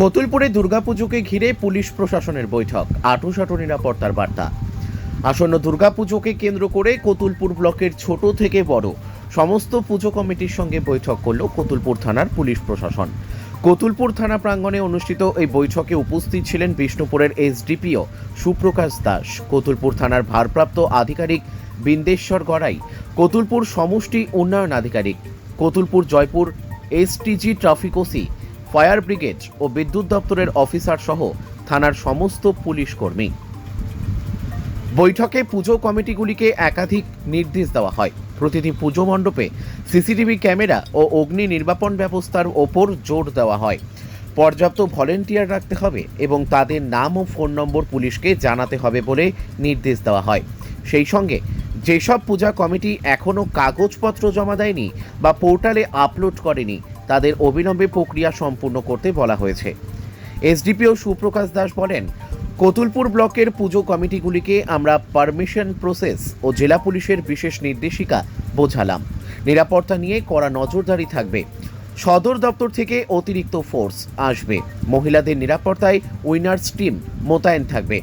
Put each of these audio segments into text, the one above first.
কতুলপুরে দুর্গাপুজোকে ঘিরে পুলিশ প্রশাসনের বৈঠক। আটোসাটো নিরাপত্তার বার্তা। আসন্ন দুর্গাপুজোকে কেন্দ্র করে কতুলপুর ব্লকের ছোট থেকে বড় সমস্ত পুজো কমিটির সঙ্গে বৈঠক করল কতুলপুর থানার পুলিশ প্রশাসন। কতুলপুর থানা প্রাঙ্গণে অনুষ্ঠিত এই বৈঠকে উপস্থিত ছিলেন বিষ্ণুপুরের এসডিপিও সুপ্রকাশ দাস, কতুলপুর থানার ভারপ্রাপ্ত আধিকারিক বিন্দেশ্বর গড়াই, কতুলপুর সমষ্টি উন্নয়ন আধিকারিক, Kotulpur Joypur STG traffic OC fire brigade ও বিদ্যুৎ দপ্তরের অফিসার সহ থানার সমস্ত পুলিশ কর্মী। বৈঠকে পুজো কমিটিগুলিকে একাধিক নির্দেশ দেওয়া হয়। প্রতিটি পুজো মণ্ডপে সিসিটিভি ক্যামেরা ও অগ্নি নির্বাপন ব্যবস্থার ওপর জোর দেওয়া হয়। পর্যাপ্ত ভলেন্টিয়ার রাখতে হবে এবং তাদের নাম ও ফোন নম্বর পুলিশকে জানাতে হবে বলে নির্দেশ দেওয়া হয়। সেই সঙ্গে যেসব পূজা কমিটি এখনও কাগজপত্র জমা দেয়নি বা পোর্টালে আপলোড করেনি তাদের অবিলম্বে প্রক্রিয়া সম্পূর্ণ করতে বলা হয়েছে। এসডিপিও সুপ্রকাশ দাস বলেন, কতুলপুর ব্লকের পুজো কমিটিগুলিকে আমরা পারমিশন প্রসেস ও জেলা পুলিশের বিশেষ নির্দেশিকা বোঝালাম। নিরাপত্তা নিয়ে কড়া নজরদারি থাকবে। সদর দপ্তর থেকে অতিরিক্ত ফোর্স আসবে। মহিলাদের নিরাপত্তায় উইনার্স টিম মোতায়েন থাকবে।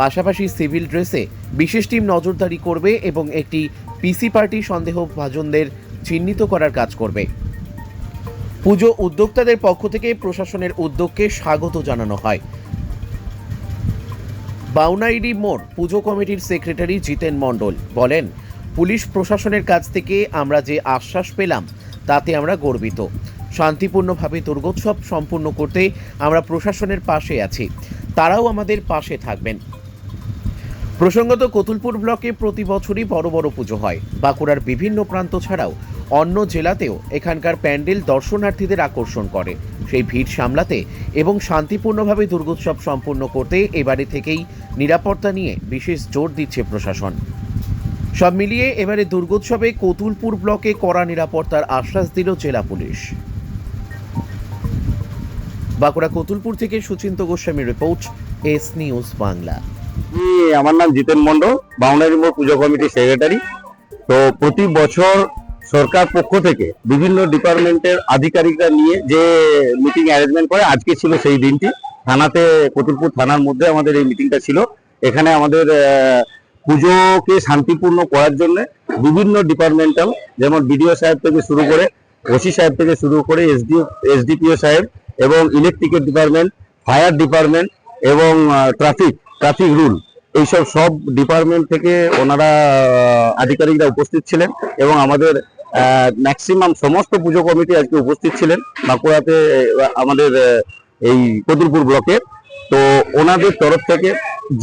পাশাপাশি সিভিল ড্রেসে বিশেষ টিম নজরদারি করবে এবং একটি পিসি পার্টি সন্দেহভাজনদের চিহ্নিত করার কাজ করবে। পুজো উদ্যোক্তাদের পক্ষ থেকে প্রশাসনের উদ্যোগকে স্বাগত জানানো হয়। বাউনাইডি মোড় পুজো কমিটির সেক্রেটারি জিতেন মণ্ডল বলেন, পুলিশ প্রশাসনের কাছ থেকে আমরা যে আশ্বাস পেলাম, তাতে আমরা গর্বিত। শান্তিপূর্ণভাবে দুর্গোৎসব সম্পূর্ণ করতে আমরা প্রশাসনের পাশে আছি। তারাও আমাদের পাশে থাকবেন। প্রসঙ্গত, কতুলপুর ব্লকে প্রতি বছরই বড় বড় পুজো হয়। বাঁকুড়ার বিভিন্ন প্রান্ত ছাড়াও অন্য জেলাতেও এখানকার প্যান্ডেল দর্শনার্থীদের আকর্ষণ করে। সেই ভিড় সামলাতে এবং শান্তিপূর্ণভাবে দুর্গোৎসব সম্পূর্ণ করতে এবারে থেকেই নিরাপত্তা নিয়ে বিশেষ জোর দিচ্ছে প্রশাসন। সব মিলিয়ে এবারে দুর্গোৎসবে কতুলপুর ব্লকে কড়া নিরাপত্তার আশ্বাস দিল জেলা পুলিশ। বাঁকুড়া কতুলপুর থেকে Suchinta Goswami report, S news Bangla. আমার নাম জিতেন মন্ডল বাউন্ডারি মোড় পুজো কমিটির সেক্রেটারি তো প্রতি বছর সরকার পক্ষ থেকে বিভিন্ন ডিপার্টমেন্টের আধিকারিকরা নিয়ে যে মিটিং অ্যারেঞ্জমেন্ট করে, আজকে ছিল সেই দিনটি। থানাতে, কতুলপুর থানার মধ্যে আমাদের এই মিটিংটা ছিল। এখানে আমাদের পুজোকে শান্তিপূর্ণ করার জন্য বিভিন্ন ডিপার্টমেন্টাল, যেমন বিডিও সাহেব থেকে শুরু করে, ওসি সাহেব থেকে শুরু করে, এসডিও, এসডিপিও সাহেব এবং ইলেকট্রিকের ডিপার্টমেন্ট, ফায়ার ডিপার্টমেন্ট এবং ট্রাফিক ট্রাফিক রুল, এইসব সব ডিপার্টমেন্ট থেকে ওনারা আধিকারিকরা উপস্থিত ছিলেন এবং আমাদের ম্যাক্সিমাম সমস্ত পুজো কমিটি আজকে উপস্থিত ছিলেন বাঁকুড়াতে আমাদের এই কদুরপুর ব্লকে। তো ওনাদের তরফ থেকে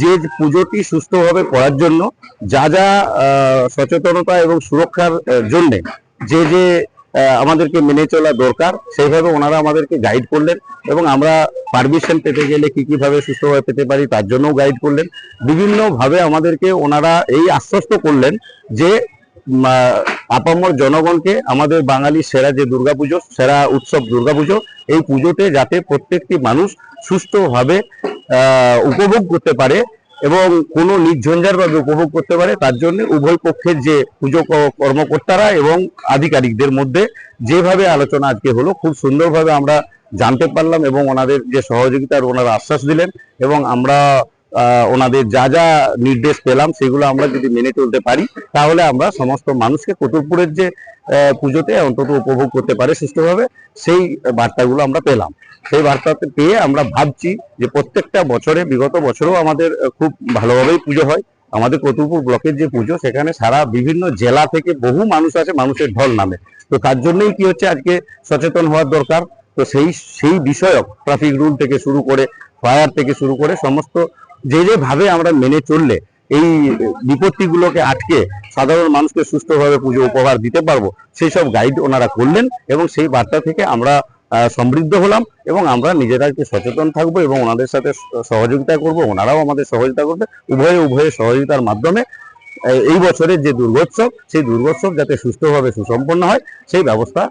যে পুজোটি সুস্থভাবে করার জন্য যা যা সচেতনতা এবং সুরক্ষার জন্য যে যে আমাদেরকে মেনে চলা দরকার, সেইভাবে ওনারা আমাদেরকে গাইড করলেন এবং আমরা পারমিশন পেতে গেলে কি কীভাবে সুস্থভাবে পেতে পারি তার জন্যও গাইড করলেন। বিভিন্নভাবে আমাদেরকে ওনারা এই আশ্বস্ত করলেন যে আপামর জনগণকে আমাদের বাঙালির সেরা যে দুর্গাপুজো, সেরা উৎসব দুর্গাপুজো, এই পুজোতে যাতে প্রত্যেকটি মানুষ সুস্থভাবে উপভোগ করতে পারে এবং কোনো নির্ঝঞ্ঝারভাবে উপভোগ করতে পারে, তার জন্য উভয় পক্ষের যে পুজো কর্মকর্তারা এবং আধিকারিকদের মধ্যে যেভাবে আলোচনা আজকে হলো, খুব সুন্দরভাবে আমরা জানতে পারলাম এবং ওনাদের যে সহযোগিতার ওনারা আশ্বাস দিলেন এবং আমরা ওনাদের যা যা নির্দেশ পেলাম, সেগুলো আমরা যদি মেনে চলতে পারি, তাহলে আমরা সমস্ত মানুষকে কতুলপুরের যে পুজোতে অন্তত উপভোগ করতে পারে সুস্থভাবে, সেই বার্তাগুলো আমরা পেলাম। সেই বার্তাতে পেয়ে আমরা ভাবছি যে প্রত্যেকটা বছরে, বিগত বছরেও আমাদের খুব ভালোভাবেই পুজো হয়। আমাদের কতুলপুর ব্লকের যে পুজো, সেখানে সারা বিভিন্ন জেলা থেকে বহু মানুষ আছে মানুষের ঢল নামে। তো তার জন্যই কি হচ্ছে, আজকে সচেতন হওয়ার দরকার। তো সেই সেই বিষয়ক ট্রাফিক রুল থেকে শুরু করে ফায়ার থেকে শুরু করে, সমস্ত যে যে ভাবে আমরা মেনে চললে এই বিপত্তিগুলোকে আটকে সাধারণ মানুষকে সুস্থভাবে পুজো উপহার দিতে পারব, সেই সব গাইড ওনারা করলেন এবং সেই বার্তা থেকে আমরা সমৃদ্ধ হলাম এবং আমরা নিজেরা নিজেরাকে সচেতন থাকব এবং ওনাদের সাথে সহযোগিতা করব, ওনারাও আমাদের সহযোগিতা করবে। উভয়ে উভয়ে সহযোগিতার মাধ্যমে এই- বছরের যে দুর্গোৎসব, সেই দুর্গোৎসব যাতে সুস্থভাবে সুসম্পন্ন হয়, সেই ব্যবস্থা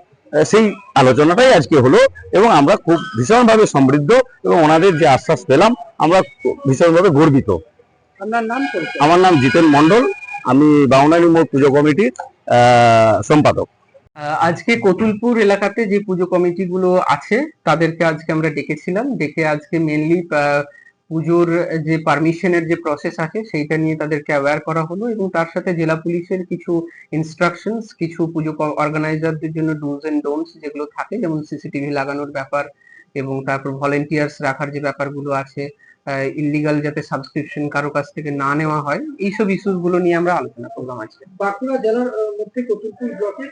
সেই আলোচনাটাই আজকে হলো এবং আমরা খুব ভীষণভাবে সমৃদ্ধ এবং ওনাদের যে আশ্বাস পেলাম আমরা ভীষণভাবে গর্বিত। আপনার নাম আমার নাম জিতেন মন্ডল আমি বাউনারি মোড় পুজো কমিটির সম্পাদক। আজকে কতুলপুর এলাকাতে যে পুজো কমিটিগুলো আছে তাদেরকে আজকে আমরা ডেকেছিলাম। ডেকে আজকে মেনলি পুজোর যে পারমিশনের যে প্রসেস আছে সেইটা নিয়ে তাদেরকে অ্যাওয়্যার করা হলো এবং তার সাথে জেলা পুলিশের কিছু ইনস্ট্রাকশনস কিছু পুজো অর্গানাইজারদের জন্য ডুজ এন্ড ডোন্টস যেগুলো থাকে যেমন সিসিটিভি লাগানোর ব্যাপার এবং তারপর ভলেন্টিয়ার্স রাখার যে ব্যাপারগুলো আছে ইলিগাল যাতে সাবস্ক্রিপশন কারও কাছ থেকে না নেওয়া হয় এইসব ইস্যুসগুলো নিয়ে আমরা আলোচনা করলাম আজকে। বাঁকুড়া জেলার মধ্যে কতুলপুর ব্লকে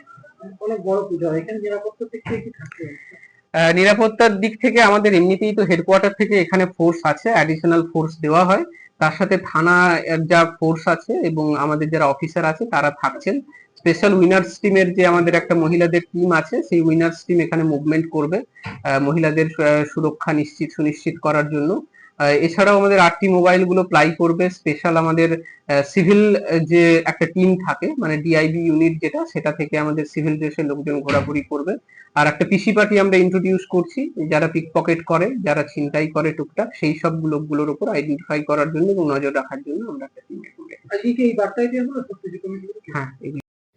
অনেক বড় পুজো এখানে নিরাপত্তা থেকে কি আহ, নিরাপত্তার দিক থেকে আমাদের এমনিতেই তো হেডকোয়ার্টার থেকে এখানে ফোর্স আছে অ্যাডিশনাল ফোর্স দেওয়া হয়। তার সাথে থানা যা ফোর্স আছে এবং আমাদের যারা অফিসার আছে তারা থাকছেন। স্পেশাল উইনার্স টিমের যে আমাদের একটা মহিলাদের টিম আছে, সেই উইনার্স টিম এখানে মুভমেন্ট করবে মহিলাদের সুরক্ষা নিশ্চিত সুনিশ্চিত করার জন্য। এছাড়াও আমাদের আটটি মোবাইলগুলো প্লাই করবে। স্পেশাল আমাদের সিভিল যে একটা টিম থাকে মানে ডিআইবি ইউনিট যেটা সেটা থেকে আমাদের সিভিল ড্রেসের লোকজন ঘোরাঘুরি করবে। আর একটা পিসি পার্টি আমরা ইন্ট্রোডিউস করছি যারা পিক পকেট করে যারা ছিনতাই করে টুকটাক সেই সব লোকগুলোর উপর আইডেন্টিফাই করার জন্য এবং নজর রাখার জন্য আমরা একটা টিম হ্যাঁ